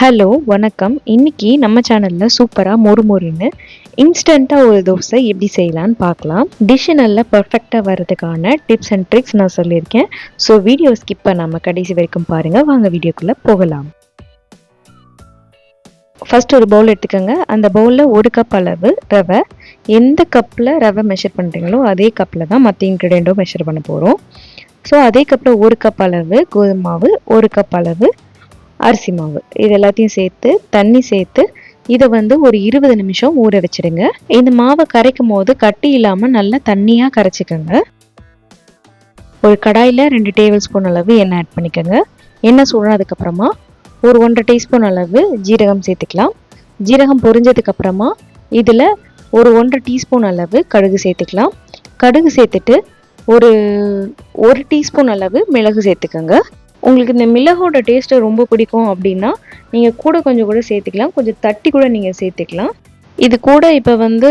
Hello வணக்கம். இன்னைக்கு நம்ம சேனலில் சூப்பராக மொறு மொறுன்னு இன்ஸ்டண்ட்டாக ஒரு தோசை எப்படி செய்யலான்னு பார்க்கலாம். டிஷ்ஷு நல்லா பர்ஃபெக்டாக வர்றதுக்கான டிப்ஸ் அண்ட் ட்ரிக்ஸ் நான் சொல்லியிருக்கேன். ஸோ வீடியோ ஸ்கிப் பண்ணாமல் கடைசி வரைக்கும் பாருங்கள் வாங்க வீடியோக்குள்ளே போகலாம். ஃபஸ்ட் ஒரு பவுல் எடுத்துக்கோங்க. அந்த பவுலில் ஒரு கப் அளவு ரவை. எந்த கப்பில் ரவை மெஷர் பண்ணுறீங்களோ அதே கப்பில் தான் மற்ற இன்க்ரீடியண்ட்டும் மெஷர் பண்ண போகிறோம் ஸோ அதே கப்பில் ஒரு கப் அளவு கோதுமாவு ஒரு கப் அளவு அரிசி மாவு. இது எல்லாத்தையும் சேர்த்து தண்ணி சேர்த்து இதை வந்து ஒரு இருபது நிமிஷம் ஊற வச்சிடுங்க. இந்த மாவை கரைக்கும் போது கட்டி இல்லாமல் நல்லா தண்ணியாக கரைச்சிக்கோங்க. ஒரு கடாயில் ரெண்டு டேபிள் ஸ்பூன் அளவு எண்ணெய் ஆட் பண்ணிக்கோங்க. எண்ணெய் சூடானதுக்கப்புறமா ஒரு ஒன்றரை டீஸ்பூன் அளவு ஜீரகம் சேர்த்துக்கலாம். ஜீரகம் பொரிஞ்சதுக்கப்புறமா இதில் ஒரு ஒன்றரை டீஸ்பூன் அளவு கடுகு சேர்த்துக்கலாம். கடுகு சேர்த்துட்டு ஒரு ஒரு டீஸ்பூன் அளவு மிளகு சேர்த்துக்கோங்க. உங்களுக்கு இந்த மிளகோட டேஸ்ட்டு ரொம்ப பிடிக்கும் அப்படின்னா நீங்கள் கூட கொஞ்சம் கூட சேர்த்துக்கலாம். கொஞ்சம் தட்டி கூட நீங்கள் சேர்த்துக்கலாம். இது கூட இப்போ வந்து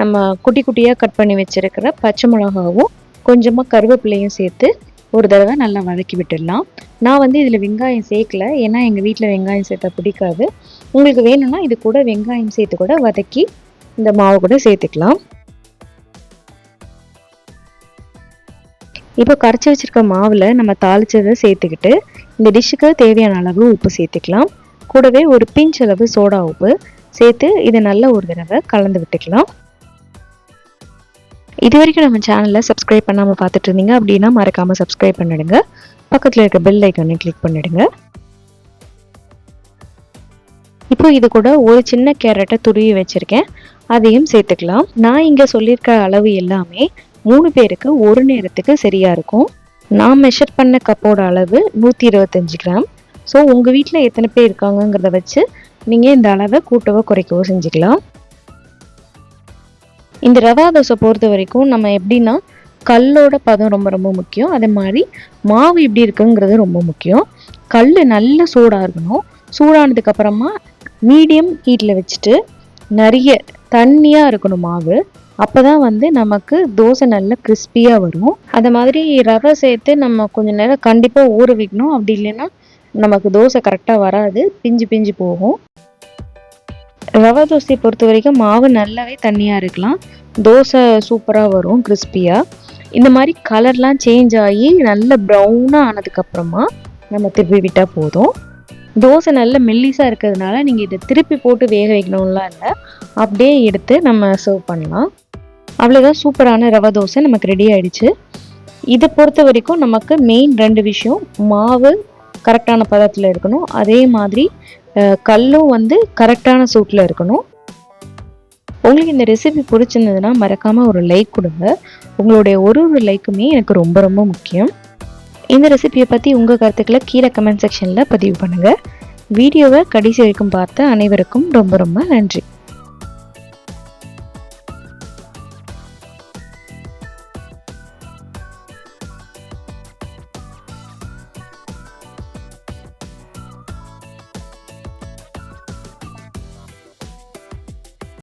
நம்ம குட்டி குட்டியாக கட் பண்ணி வச்சுருக்கிற பச்சை மிளகாவும் கொஞ்சமாக கருவேப்பிலையும் சேர்த்து ஒரு தடவை நல்லா வதக்கி விட்டுடலாம். நான் வந்து இதில் வெங்காயம் சேர்க்கல. ஏன்னா எங்கள் வீட்டில் வெங்காயம் சேர்த்தா பிடிக்காது. உங்களுக்கு வேணும்னா இது கூட வெங்காயம் சேர்த்து கூட வதக்கி இந்த மாவு கூட சேர்த்துக்கலாம். இப்போ கரைச்சி வச்சிருக்க மாவில் நம்ம தாளிச்சதை சேர்த்துக்கிட்டு இந்த டிஷ்ஷுக்கு தேவையான அளவு உப்பு சேர்த்துக்கலாம். கூடவே ஒரு பிஞ்ச் அளவு சோடா உப்பு சேர்த்து இதை நல்ல ஒரு தடவை கலந்து விட்டுக்கலாம். இது வரைக்கும் நம்ம சேனலில் சப்ஸ்கிரைப் பண்ணாமல் பார்த்துட்டு இருந்தீங்க அப்படின்னா மறக்காமல் சப்ஸ்கிரைப் பண்ணிடுங்க. பக்கத்தில் இருக்க பெல் ஐக்கனை கிளிக் பண்ணிடுங்க. இப்போ இது கூட ஒரு சின்ன கேரட்டை துருவி வச்சுருக்கேன். அதையும் சேர்த்துக்கலாம். நான் இங்கே சொல்லியிருக்க அளவு எல்லாமே மூணு பேருக்கு ஒரு நேரத்துக்கு சரியாக இருக்கும். நான் மெஷர் பண்ண கப்போட அளவு நூற்றி இருபத்தஞ்சி கிராம். ஸோ உங்கள் வீட்டில் எத்தனை பேர் இருக்காங்கங்கிறத வச்சு நீங்கள் இந்த அளவை கூட்டவோ குறைக்கவோ செஞ்சுக்கலாம். இந்த ரவா தோசை பொறுத்த வரைக்கும் நம்ம எப்படின்னா கல்லோட பதம் ரொம்ப ரொம்ப முக்கியம். அதே மாதிரி மாவு எப்படி இருக்குங்கிறது ரொம்ப முக்கியம். கல் நல்ல சூடாக இருக்கணும். சூடானதுக்கு அப்புறமா மீடியம் ஹீட்டில் வச்சுட்டு நிறைய தண்ணியாக இருக்கணும் மாவு. அப்போ தான் வந்து நமக்கு தோசை நல்லா கிறிஸ்பியாக வரும். அது மாதிரி ரவை சேர்த்து நம்ம கொஞ்ச நேரம் கண்டிப்பாக ஊற வைக்கணும். அப்படி இல்லைன்னா நமக்கு தோசை கரெக்டாக வராது. பிஞ்சு பிஞ்சு போகும். ரவை தோசையை பொறுத்த வரைக்கும் மாவு நல்லாவே தண்ணியாக இருக்கலாம். தோசை சூப்பராக வரும் கிறிஸ்பியாக இந்த மாதிரி கலர்லாம் சேஞ்ச் ஆகி நல்ல ப்ரௌனாக ஆனதுக்கப்புறமா நம்ம திருப்பி விட்டால் போதும். தோசை நல்ல மெல்லிஸாக இருக்கிறதுனால நீங்கள் இதை திருப்பி போட்டு வேக வைக்கணும்லாம் இல்லை. அப்படியே எடுத்து நம்ம சர்வ் பண்ணலாம். அவ்வளோதான் சூப்பரான ரவை தோசை நமக்கு ரெடி ஆயிடுச்சு. இதை பொறுத்த வரைக்கும் நமக்கு மெயின் ரெண்டு விஷயம் மாவு கரெக்டான பதத்தில் இருக்கணும். அதே மாதிரி கல்லும் வந்து கரெக்டான சூட்டில் இருக்கணும். உங்களுக்கு இந்த ரெசிபி பிடிச்சிருந்ததுன்னா மறக்காமல் ஒரு லைக் கொடுங்க. உங்களுடைய ஒரு ஒரு லைக்குமே எனக்கு ரொம்ப ரொம்ப முக்கியம். இந்த ரெசிபியை பற்றி உங்கள் கருத்துக்களை கீழே கமெண்ட் செக்ஷனில் பதிவு பண்ணுங்கள் வீடியோவை கடைசி வரைக்கும் பார்த்த அனைவருக்கும் ரொம்ப ரொம்ப நன்றி.